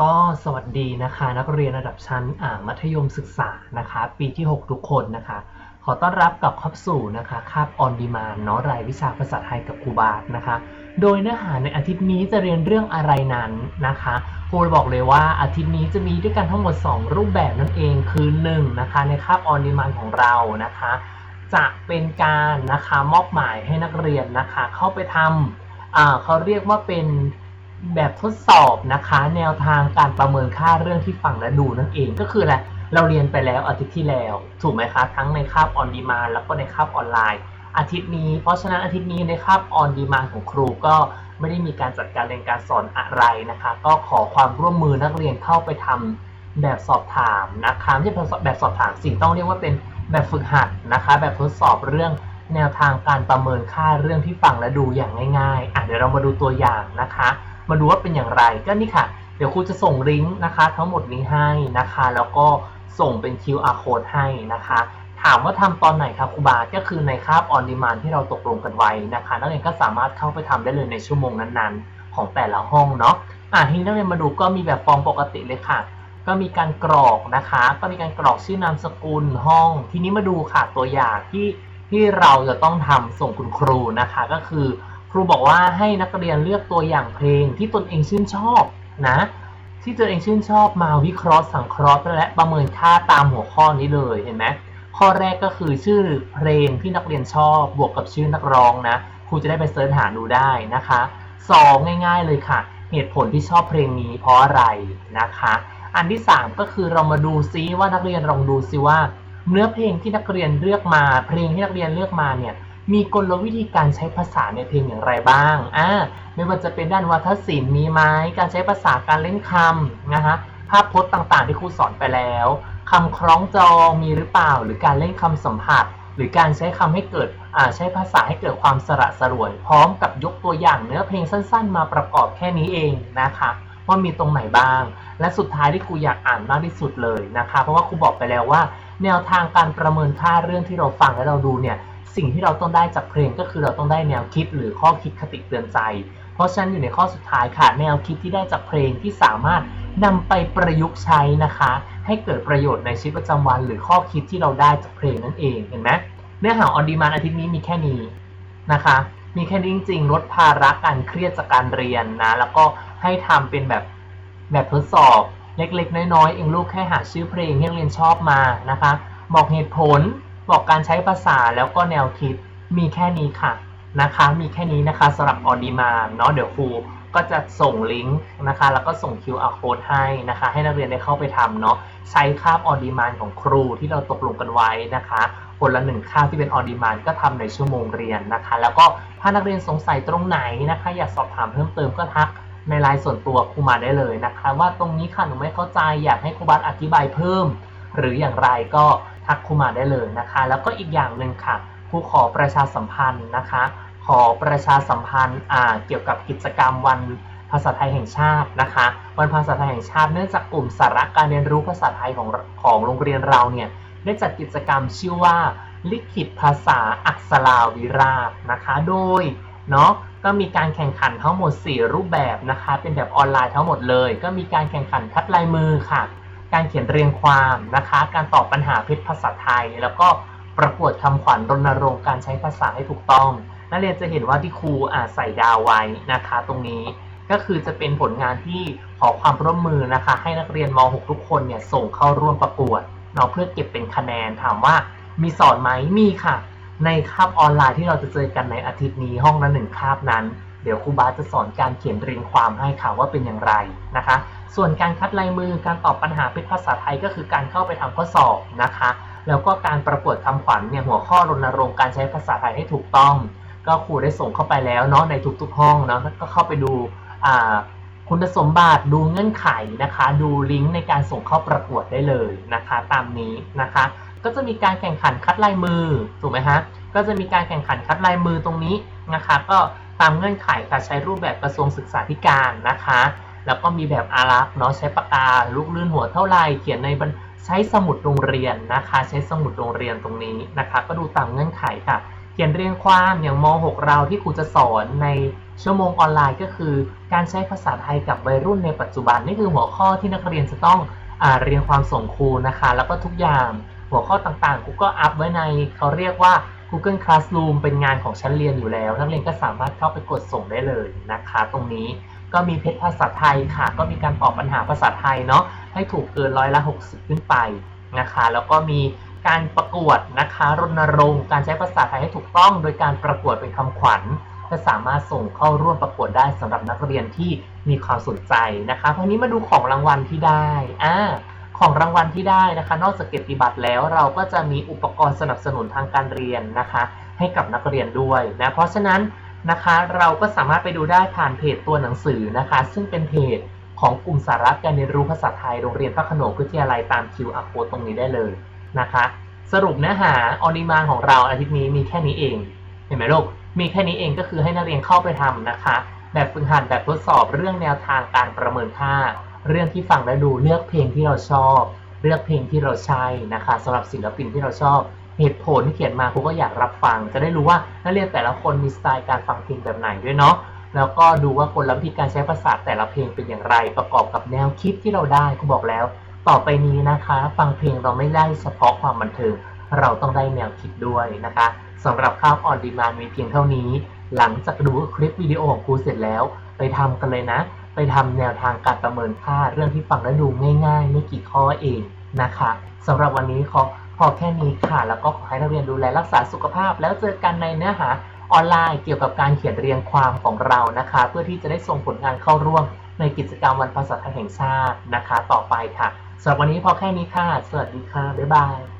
ก็สวัสดีนะคะ นักเรียนระดับชั้นอ่ามัธยมศึกษานะคะ ปีที่ 6 ทุกคนนะคะ ขอต้อนรับกลับเข้าสู่นะคะคาบออนดีมานเนาะรายวิชาภาษาไทยกับครูบาสนะคะ โดยเนื้อหาในอาทิตย์นี้จะเรียนเรื่องอะไรนั้นนะคะครูบอกเลยว่าอาทิตย์นี้จะมีด้วยกันทั้งหมด 2 รูปแบบนั่นเองคือ1นะคะในคาบออนดีมานของเรานะคะ จะเป็นการนะคะมอบหมายให้นักเรียนนะคะ เข้าไปทำอ่าเขาเรียกว่าเป็น แบบทดสอบนะคะ แนวทางการประเมินค่าเรื่องที่ฟังและดูนั่นเองก็คืออะไรเราเรียนไปแล้วอาทิตย์ที่แล้ว ถูกไหมคะทั้งในคาบออนดีมาแล้วก็ในคาบออนไลน์ อาทิตย์นี้เพราะฉะนั้นอาทิตย์นี้ในคาบออนดีมาของครูก็ไม่ได้มีการจัดการเรียนการสอนอะไรนะคะ ก็ขอความร่วมมือนักเรียนเข้าไปทำแบบสอบถามนะคะไม่ใช่แบบสอบถามสิ่งต้องเรียกว่าเป็นแบบฝึกหัดนะคะ แบบทดสอบเรื่องแนวทางการประเมินค่าเรื่องที่ฟังและดูอย่างง่ายๆอะเดี๋ยวเรามาดูตัวอย่างนะคะ มาดูว่าเป็นอย่างไรก็นี่ค่ะ เดี๋ยวครูจะส่งลิงก์นะคะ ทั้งหมดนี้ให้นะคะ แล้วก็ส่งเป็น QR code ให้นะคะ ถามว่าทำตอนไหนครับครูบา ก็คือในคาบออนดีมานที่เราตกลงกันไว้นะคะ นักเรียนก็สามารถเข้าไปทำได้เลยในชั่วโมงนั้นๆ ของแต่ละห้องเนาะอะทีนี้นักเรียนมาดูก็มีแบบฟอร์มปกติเลยค่ะ ก็มีการกรอกนะคะ ก็มีการกรอกชื่อนามสกุลห้อง ทีนี้มาดูค่ะตัวอย่างที่ที่เราจะต้องทำส่งคุณครูนะคะ ก็คือ ครูบอกว่าให้นักเรียนเลือกตัวอย่างเพลงที่ตนเองชื่นชอบนะ ที่ตนเองชื่นชอบมาวิเคราะห์สังเคราะห์และประเมินค่าตามหัวข้อนี้เลยเห็นไหมข้อแรกก็คือชื่อเพลงที่นักเรียนชอบบวกกับชื่อนักร้องนะครูจะได้ไปเสิร์ชหาดูได้นะคะสองง่ายๆเลยค่ะ เหตุผลที่ชอบเพลงนี้เพราะอะไรนะคะ อันที่ 3 ก็คือเรามาดูซิว่านักเรียนลองดูซิว่า เนื้อเพลงที่นักเรียนเลือกมา เพลงที่นักเรียนเลือกมาเนี่ย มีกลวิธีการใช้ภาษาในเพลงอย่างไรบ้างอ่าไม่ว่าจะเป็นด้านวัฒศิลป์มีไหมการใช้ภาษาการเล่นคำนะคะภาพพจน์ต่างๆ ที่ครูสอนไปแล้วคำคล้องจองมีหรือเปล่า หรือการเล่นคำสัมผัส หรือการใช้คำให้เกิดอ่าใช้ภาษาให้เกิดความสระสรวย พร้อมกับยกตัวอย่างเนื้อเพลงสั้น ๆ มาประกอบแค่นี้เองนะคะว่ามีตรงไหนบ้าง และสุดท้ายที่ครูอยากอ่านมากที่สุดเลยนะคะ เพราะว่าครูบอกไปแล้วว่า แนวทางการประเมินค่าเรื่องที่เราฟังและเราดูเนี่ย สิ่งที่เราต้องได้จากเพลงก็คือเราต้องได้แนวคิดหรือข้อคิดคติเตือนใจ เพราะฉะนั้นอยู่ในข้อสุดท้ายค่ะแนวคิดที่ได้จากเพลงที่สามารถนำไปประยุกต์ใช้นะคะ ให้เกิดประโยชน์ในชีวิตประจำวัน หรือข้อคิดที่เราได้จากเพลงนั่นเองเห็นไหมเนื้อหาออนดีมานอาทิตย์นี้มีแค่นี้นะคะ มีแค่นี้จริงๆลดภาระการเครียดจากการเรียนนะแล้วก็ให้ทำเป็นแบบแบบทดสอบเล็กๆ น้อยๆ เองลูกแค่หาชื่อเพลงที่เรียนชอบมานะคะ บอกเหตุผล บอกการใช้ภาษาแล้วก็แนวคิดมีแค่นี้ค่ะนะคะ มีแค่นี้นะคะสำหรับออดีมาเนาะเดี๋ยวครูก็จะส่งลิงก์นะคะ แล้วก็ส่ง QR code ให้นะคะ ให้นักเรียนได้เข้าไปทำเนาะใช้คาบออดีมานของครูที่เราตกลงกันไว้นะคะคนละหนึ่งคาบที่เป็นออดีมานก็ทำในชั่วโมงเรียนนะคะ แล้วก็ถ้านักเรียนสงสัยตรงไหนนะคะ อยากสอบถามเพิ่มเติมก็ทักในไลน์ส่วนตัวครูมาได้เลยนะคะ ว่าตรงนี้ค่ะหนูไม่เข้าใจอยากให้ครูบัสอธิบายเพิ่ม หรืออย่างไรก็ ทักครูมาได้เลยนะคะ แล้วก็อีกอย่างหนึ่งค่ะครูขอประชาสัมพันธ์นะคะ ขอประชาสัมพันธ์เกี่ยวกับกิจกรรมวันภาษาไทยแห่งชาตินะคะ วันภาษาไทยแห่งชาติเนื่องจากกลุ่มสาระการเรียนรู้ภาษาไทยของของโรงเรียนเราเนี่ยได้จัดกิจกรรมชื่อว่า ลิขิตภาษาอักษราวิราชนะคะ โดยเนาะก็มีการแข่งขันทั้งหมด 4 รูปแบบนะคะ เป็นแบบออนไลน์ทั้งหมดเลย ก็มีการแข่งขันคัดลายมือค่ะ การเขียนเรียงความนะคะ การตอบปัญหาพชรภาษาไทย แล้วก็ประกวดคำขวัญรณรงค์การใช้ภาษาให้ถูกต้อง นักเรียนจะเห็นว่าที่ครูอาใส่ดาวไว้นะคะ ตรงนี้ก็คือจะเป็นผลงานที่ขอความร่วมมือนะคะ ให้นักเรียนม .6 ทุกคนเนี่ยส่งเข้าร่วมประกวดเนาะเพื่อเก็บเป็นคะแนนถามว่ามีสอนไหมมีค่ะ ในคาบออนไลน์ที่เราจะเจอกันในอาทิตย์นี้ห้องละหนึ่งคาบนั้น ดี๋ยวครูบาจะสอนการเขียนเรียงความให้ค่ะว่าเป็นอย่างไรนะคะ ส่วนการคัดลายมือการตอบปัญหาเป็นภาษาไทยก็คือการเข้าไปทำข้อสอบนะคะ แล้วก็การประกวดคำขวัญเนี่ยหัวข้อรณรงค์การใช้ภาษาไทยให้ถูกต้อง ก็ครูได้ส่งเข้าไปแล้วเนาะในทุกๆห้องเนาะก็เข้าไปดูคุณสมบัติดูเงื่อนไขนะคะ ดูลิงก์ในการส่งเข้าประกวดได้เลยนะคะ ตามนี้นะคะ ก็จะมีการแข่งขันคัดลายมือถูกไหมฮะก็จะมีการแข่งขันคัดลายมือตรงนี้นะคะ ก็ ตามเงื่อนไขค่ะใช้รูปแบบกระทรวงศึกษาธิการนะคะ แล้วก็มีแบบอารักเนาะใช้ปากกาลูกลื่นหัวเท่าไรเขียนในใช้สมุดโรงเรียนนะคะ ใช้สมุดโรงเรียนตรงนี้นะคะ ก็ดูตามเงื่อนไขค่ะ เขียนเรียงความอย่างม .6 เราที่ครูจะสอนในชั่วโมงออนไลน์ก็คือ การใช้ภาษาไทยกับวัยรุ่นในปัจจุบันนี่คือหัวข้อที่นักเรียนจะต้องอเรียนความส่งครูนะคะ แล้วก็ทุกอย่างหัวข้อต่างๆกูก็อัพไว้ในเขาเรียกว่า Google Classroom เป็นงานของชั้นเรียนอยู่แล้ว นักเรียนก็สามารถเข้าไปกดส่งได้เลยนะคะ ตรงนี้ก็มีเพจภาษาไทยค่ะ ก็มีการตอบปัญหาภาษาไทยเนาะให้ถูกเกินร้อยละ 60 ขึ้นไปนะคะ แล้วก็มีการประกวดนะคะรณรงค์การใช้ภาษาไทยให้ถูกต้อง โดยการประกวดเป็นคำขวัญก็สามารถส่งเข้าร่วมประกวดได้สำหรับนักเรียนที่มีความสนใจนะคะทีนี้มาดูของรางวัลที่ได้อ่า ของรางวัลที่ได้นะคะ นอกจากเกียรติบัตรแล้วเราก็จะมีอุปกรณ์สนับสนุนทางการเรียนนะคะ ให้กับนักเรียนด้วยนะเพราะฉะนั้นนะคะเราก็สามารถไปดูได้ผ่านเพจตัวหนังสือนะคะ ซึ่งเป็นเพจของกลุ่มสาระการเรียนรู้ภาษาไทยโรงเรียนพระโขนงวิทยาลัยตาม QR code ตรงนี้ได้เลยนะคะ สรุปเนื้อหาออนิมาของเราอาทิตย์นี้มีแค่นี้เอง เห็นไหมลูกมีแค่นี้เองก็คือให้นักเรียนเข้าไปทำนะคะ แบบฝึกหัดแบบทดสอบเรื่องแนวทางการประเมินค่า เรื่องที่ฟังและดูเลือกเพลงที่เราชอบ เลือกเพลงที่เราใช่นะคะสำหรับศิลปินที่เราชอบเหตุผลที่เขียนมาครูก็อยากรับฟัง จะได้รู้ว่านักเรียนแต่ละคนมีสไตล์การฟังเพลงแบบไหนด้วยเนาะแล้วก็ดูว่ากละวิธีการใช้ภาษาแต่ละเพลงเป็นอย่างไร ประกอบกับแนวคิดที่เราได้ครูบอกแล้ว ต่อไปนี้นะคะ ฟังเพลงเราไม่ได้เฉพาะความบันเทิงเราต้องได้แนวคิดด้วยนะคะสำหรับข้าวออนดีมานมีเพียงเท่านี้ หลังจากดูคลิปวิดีโอของครูเสร็จแล้ว ไปทำกันเลยนะ ไปทำแนวทางการประเมินค่าเรื่องที่ฟังและดูง่าย ๆ ไม่กี่ข้อเองนะคะสำหรับวันนี้ขอพอแค่นี้ค่ะ แล้วก็ขอให้นักเรียนดูแลรักษาสุขภาพ แล้วเจอกันในเนื้อหาออนไลน์เกี่ยวกับการเขียนเรียงความของเรานะคะ เพื่อที่จะได้ส่งผลงานเข้าร่วมในกิจกรรมวันภาษาไทยแห่งชาตินะคะ ต่อไปค่ะสำหรับวันนี้พอแค่นี้ค่ะ สวัสดีค่ะ บ๊ายบาย